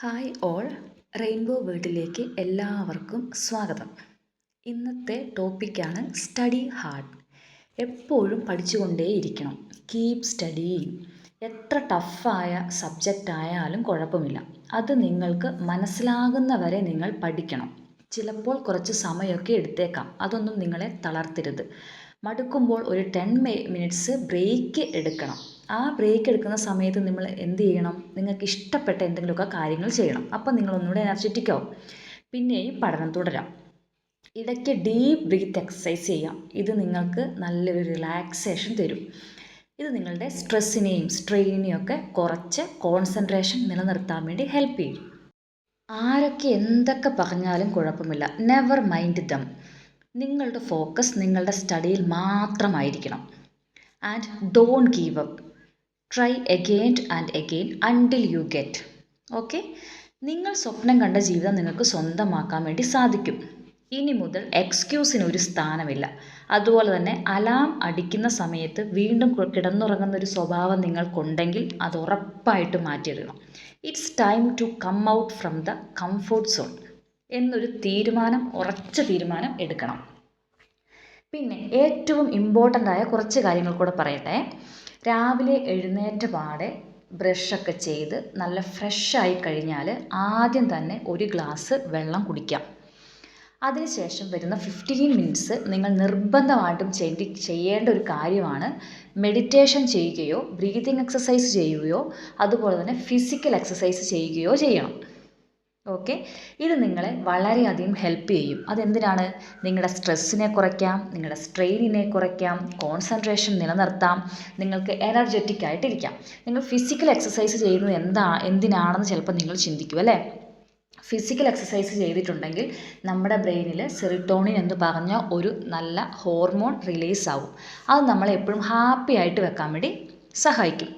Hi all. Rainbow വേർഡിലേക്ക് എല്ലാവർക്കും സ്വാഗതം. ഇന്നത്തെ ടോപ്പിക്കാണ് സ്റ്റഡി ഹാർഡ്. എപ്പോഴും പഠിച്ചുകൊണ്ടേയിരിക്കണം. Keep studying. എത്ര ടഫായ സബ്ജക്റ്റ് ആയാലും കുഴപ്പമില്ല. അത് നിങ്ങൾക്ക് മനസ്സിലാകുന്ന വരെ നിങ്ങൾ പഠിക്കണം. ചിലപ്പോൾ കുറച്ച് സമയമൊക്കെ എടുത്തേക്കാം. അതൊന്നും നിങ്ങളെ തളർത്തരുത്. മടുക്കുമ്പോൾ ഒരു ടെൻ മിനിറ്റ്സ് ബ്രേക്ക് എടുക്കണം. ആ ബ്രേക്ക് എടുക്കുന്ന സമയത്ത് നിങ്ങൾ എന്ത് ചെയ്യണം? നിങ്ങൾക്ക് ഇഷ്ടപ്പെട്ട എന്തെങ്കിലുമൊക്കെ കാര്യങ്ങൾ ചെയ്യണം. അപ്പം നിങ്ങൾ ഒന്നുകൂടെ എനർജറ്റിക് ആവും. പിന്നെയും പഠനം തുടരാം. ഇടയ്ക്ക് ഡീപ്പ് ബ്രീത്ത് എക്സസൈസ് ചെയ്യാം. ഇത് നിങ്ങൾക്ക് നല്ലൊരു റിലാക്സേഷൻ തരും. ഇത് നിങ്ങളുടെ സ്ട്രെസ്സിനെയും സ്ട്രെയിനെയും ഒക്കെ കുറച്ച് കോൺസെൻട്രേഷൻ നിലനിർത്താൻ വേണ്ടി ഹെൽപ്പ് ചെയ്യും. ആരൊക്കെ എന്തൊക്കെ പറഞ്ഞാലും കുഴപ്പമില്ല. നെവർ മൈൻഡ് ദം നിങ്ങളുടെ ഫോക്കസ് നിങ്ങളുടെ സ്റ്റഡിയിൽ മാത്രമായിരിക്കണം. And don't give up try again and again until you get okay നിങ്ങൾ സ്വപ്നം കണ്ട ജീവിതം നിങ്ങൾക്ക് സ്വന്തമാക്കാൻ വേണ്ടി സാധിക്കും. ഇനി മുതൽ എക്സ്ക്യൂസിന് ഒരു സ്ഥാനമില്ല. അതുപോലെ തന്നെ അലാം അടിക്കുന്ന സമയത്ത് വീണ്ടും കിടന്നുറങ്ങുന്ന ഒരു സ്വഭാവം നിങ്ങൾക്കുണ്ടെങ്കിൽ അത് ഉറപ്പായിട്ട് മാറ്റിയിടണം. It's time to come out from the comfort zone എന്നൊരു തീരുമാനം ഉറച്ച തീരുമാനം എടുക്കണം. പിന്നെ ഏറ്റവും ഇമ്പോർട്ടന്റ് ആയ കുറച്ച് കാര്യങ്ങൾ കൂടെ പറയട്ടെ. രാവിലെ എഴുന്നേറ്റ പാടെ ബ്രഷൊക്കെ ചെയ്ത് നല്ല ഫ്രഷായി കഴിഞ്ഞാൽ ആദ്യം തന്നെ ഒരു ഗ്ലാസ് വെള്ളം കുടിക്കാം. അതിനുശേഷം വരുന്ന ഫിഫ്റ്റീൻ മിനിറ്റ്സ് നിങ്ങൾ നിർബന്ധമായിട്ടും ചെയ്തി ചെയ്യേണ്ട ഒരു കാര്യമാണ് മെഡിറ്റേഷൻ ചെയ്യുകയോ ബ്രീതിങ് എക്സസൈസ് ചെയ്യുകയോ അതുപോലെ തന്നെ ഫിസിക്കൽ എക്സസൈസ് ചെയ്യുകയോ ചെയ്യണം. ഓക്കെ ഇത് നിങ്ങളെ വളരെയധികം ഹെൽപ്പ് ചെയ്യും. അതെന്തിനാണ്? നിങ്ങളുടെ സ്ട്രെസ്സിനെ കുറയ്ക്കാം നിങ്ങളുടെ സ്ട്രെയിനിനെ കുറയ്ക്കാം കോൺസെൻട്രേഷൻ നിലനിർത്താം നിങ്ങൾക്ക് എനർജറ്റിക് ആയിട്ടിരിക്കാം. നിങ്ങൾ ഫിസിക്കൽ എക്സസൈസ് ചെയ്യുന്നത് എന്താ എന്തിനാണെന്ന് ചിലപ്പോൾ നിങ്ങൾ ചിന്തിക്കും അല്ലേ? ഫിസിക്കൽ എക്സസൈസ് ചെയ്തിട്ടുണ്ടെങ്കിൽ നമ്മുടെ ബ്രെയിനിൽ സെറിട്ടോണിൻ എന്ന് പറഞ്ഞ ഒരു നല്ല ഹോർമോൺ റിലീസ് ആവും. അത് നമ്മളെ എപ്പോഴും ഹാപ്പി ആയിട്ട് വെക്കാൻ വേണ്ടി സഹായിക്കും.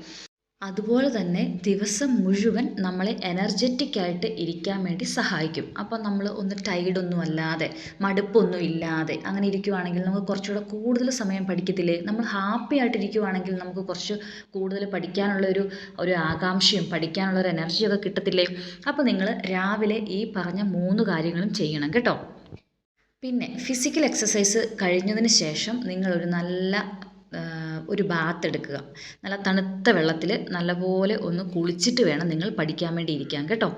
അതുപോലെ തന്നെ ദിവസം മുഴുവൻ നമ്മളെ എനർജറ്റിക് ആയിട്ട് ഇരിക്കാൻ വേണ്ടി സഹായിക്കും. അപ്പോൾ നമ്മൾ ഒന്ന് ടൈഡൊന്നും അല്ലാതെ മടുപ്പൊന്നും ഇല്ലാതെ അങ്ങനെ ഇരിക്കുവാണെങ്കിൽ നമുക്ക് കുറച്ചുകൂടെ കൂടുതൽ സമയം പഠിക്കത്തില്ലേ? നമ്മൾ ഹാപ്പി ആയിട്ട് ഇരിക്കുവാണെങ്കിൽ നമുക്ക് കുറച്ച് കൂടുതൽ പഠിക്കാനുള്ള ഒരു ഒരു ആകാംക്ഷയും പഠിക്കാനുള്ള ഒരു എനർജിയൊക്കെ കിട്ടത്തില്ലേ? അപ്പോൾ നിങ്ങൾ രാവിലെ ഈ പറഞ്ഞ മൂന്ന് കാര്യങ്ങളും ചെയ്യണം കേട്ടോ. പിന്നെ ഫിസിക്കൽ എക്സസൈസ് കഴിഞ്ഞതിന് ശേഷം നിങ്ങളൊരു നല്ല ഒരു ബാത്ത് എടുക്കുക. നല്ല തണുത്ത വെള്ളത്തിൽ നല്ലപോലെ ഒന്ന് കുളിച്ചിട്ട് വേണം നിങ്ങൾ പഠിക്കാൻ വേണ്ടി ഇരിക്കാൻ കേട്ടോ.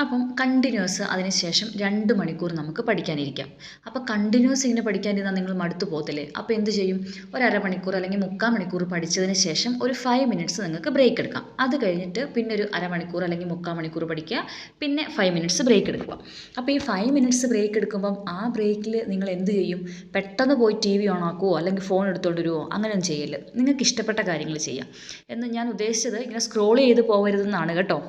അപ്പം കണ്ടിന്യൂസ് അതിന് ശേഷം രണ്ട് മണിക്കൂർ നമുക്ക് പഠിക്കാനിരിക്കാം. അപ്പോൾ കണ്ടിന്യൂസ് ഇങ്ങനെ പഠിക്കാനിരുന്നാൽ നിങ്ങൾ മടുത്തു പോകത്തില്ലേ? അപ്പോൾ എന്ത് ചെയ്യും? ഒരു അരമണിക്കൂർ അല്ലെങ്കിൽ മുക്കാൽ മണിക്കൂർ പഠിച്ചതിന് ശേഷം ഒരു ഫൈവ് മിനിറ്റ്സ് നിങ്ങൾക്ക് ബ്രേക്ക് എടുക്കാം. അത് കഴിഞ്ഞിട്ട് പിന്നെ ഒരു അരമണിക്കൂർ അല്ലെങ്കിൽ മുക്കാൽ മണിക്കൂർ പഠിക്കുക. പിന്നെ ഫൈവ് മിനിറ്റ്സ് ബ്രേക്ക് എടുക്കുക. അപ്പോൾ ഈ ഫൈവ് മിനിറ്റ്സ് ബ്രേക്ക് എടുക്കുമ്പം ആ ബ്രേക്കിൽ നിങ്ങൾ എന്ത് ചെയ്യും? പെട്ടെന്ന് പോയി ടി വി ഓൺ ആക്കുമോ അല്ലെങ്കിൽ ഫോൺ എടുത്തുകൊണ്ട് വരുമോ അങ്ങനെയൊന്നും ചെയ്യൽ നിങ്ങൾക്ക് ഇഷ്ടപ്പെട്ട കാര്യങ്ങൾ ചെയ്യാം. എന്ന് ഞാൻ ഉദ്ദേശിച്ചത് ഇങ്ങനെ സ്ക്രോൾ ചെയ്ത് പോകരുതെന്നാണ് കേട്ടോ.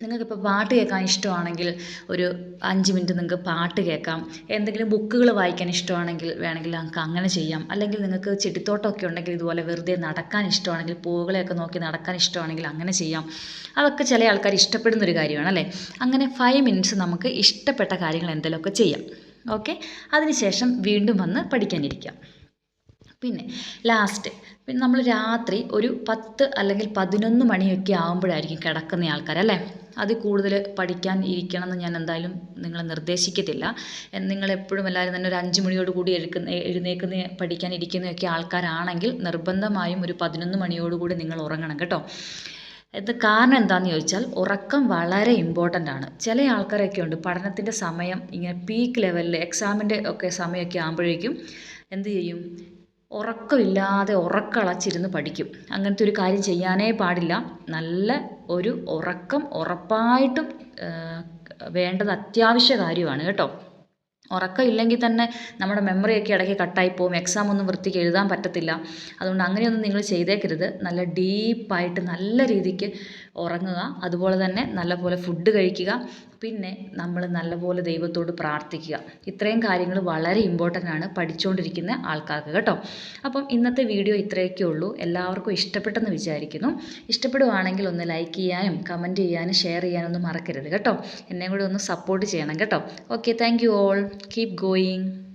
നിങ്ങൾക്കിപ്പോൾ പാട്ട് കേൾക്കാൻ ഇഷ്ടമാണെങ്കിൽ ഒരു അഞ്ച് മിനിറ്റ് നിങ്ങൾക്ക് പാട്ട് കേൾക്കാം. എന്തെങ്കിലും ബുക്കുകൾ വായിക്കാൻ ഇഷ്ടമാണെങ്കിൽ വേണമെങ്കിൽ നമുക്ക് അങ്ങനെ ചെയ്യാം. അല്ലെങ്കിൽ നിങ്ങൾക്ക് ചെടിത്തോട്ടമൊക്കെ ഉണ്ടെങ്കിൽ ഇതുപോലെ വെറുതെ നടക്കാൻ ഇഷ്ടമാണെങ്കിൽ പൂവുകളെയൊക്കെ നോക്കി നടക്കാൻ ഇഷ്ടമാണെങ്കിൽ അങ്ങനെ ചെയ്യാം. അതൊക്കെ ചില ആൾക്കാർ ഇഷ്ടപ്പെടുന്ന ഒരു കാര്യമാണ് അല്ലേ? അങ്ങനെ ഫൈവ് മിനിറ്റ്സ് നമുക്ക് ഇഷ്ടപ്പെട്ട കാര്യങ്ങൾ എന്തെങ്കിലുമൊക്കെ ചെയ്യാം. ഓക്കെ അതിനുശേഷം വീണ്ടും വന്ന് പഠിക്കാനിരിക്കാം. പിന്നെ ലാസ്റ്റ് പിന്നെ നമ്മൾ രാത്രി ഒരു പത്ത് അല്ലെങ്കിൽ പതിനൊന്ന് മണിയൊക്കെ ആകുമ്പോഴായിരിക്കും കിടക്കുന്ന ആൾക്കാർ അല്ലേ? അത് കൂടുതൽ പഠിക്കാൻ ഇരിക്കണം എന്ന് ഞാൻ എന്തായാലും നിങ്ങളെ നിർദ്ദേശിക്കത്തില്ല. നിങ്ങൾ എപ്പോഴും എല്ലാവരും തന്നെ ഒരു അഞ്ച് മണിയോട് കൂടി എഴുക്കുന്ന എഴുന്നേക്കുന്ന പഠിക്കാൻ ഇരിക്കുന്നതൊക്കെ ആൾക്കാരാണെങ്കിൽ നിർബന്ധമായും ഒരു പതിനൊന്ന് മണിയോടുകൂടി നിങ്ങൾ ഉറങ്ങണം കേട്ടോ. ഇത് കാരണം എന്താണെന്ന് ചോദിച്ചാൽ ഉറക്കം വളരെ ഇമ്പോർട്ടന്റ് ആണ്. ചില ആൾക്കാരൊക്കെ ഉണ്ട് പഠനത്തിന്റെ സമയം ഇങ്ങനെ പീക്ക് ലെവലിൽ എക്സാമിന്റെ ഒക്കെ സമയമൊക്കെ ആകുമ്പോഴേക്കും എന്ത് ചെയ്യും? ഉറക്കമില്ലാതെ ഉറക്കളച്ചിരുന്ന് പഠിക്കും. അങ്ങനത്തെ ഒരു കാര്യം ചെയ്യാനേ പാടില്ല. നല്ല ഒരു ഉറക്കം ഉറപ്പായിട്ടും വേണ്ടത് അത്യാവശ്യ കാര്യമാണ് കേട്ടോ. ഉറക്കം ഇല്ലെങ്കിൽ തന്നെ നമ്മുടെ മെമ്മറിയൊക്കെ ഇടയ്ക്ക് കട്ടായി പോകും എക്സാം ഒന്നും വൃത്തിക്ക് എഴുതാൻ പറ്റത്തില്ല. അതുകൊണ്ട് അങ്ങനെയൊന്നും നിങ്ങൾ ചെയ്തേക്കരുത്. നല്ല ഡീപ്പായിട്ട് നല്ല രീതിക്ക് ഉറങ്ങുക. അതുപോലെ തന്നെ നല്ലപോലെ ഫുഡ് കഴിക്കുക. പിന്നെ നമ്മൾ നല്ലപോലെ ദൈവത്തോട് പ്രാർത്ഥിക്കുക. ഇത്രയും കാര്യങ്ങൾ വളരെ ഇമ്പോർട്ടന്റ് ആണ് പഠിച്ചുകൊണ്ടിരിക്കുന്ന ആൾക്കാർക്ക് കേട്ടോ. അപ്പം ഇന്നത്തെ വീഡിയോ ഇത്രയൊക്കെ ഉള്ളൂ. എല്ലാവർക്കും ഇഷ്ടപ്പെട്ടെന്ന് വിചാരിക്കുന്നു. ഇഷ്ടപ്പെടുവാണെങ്കിൽ ഒന്ന് ലൈക്ക് ചെയ്യാനും കമന്റ് ചെയ്യാനും ഷെയർ ചെയ്യാനൊന്നും മറക്കരുത് കേട്ടോ. എന്നെ കൂടെ ഒന്ന് സപ്പോർട്ട് ചെയ്യണം കേട്ടോ. Okay thank you all keep going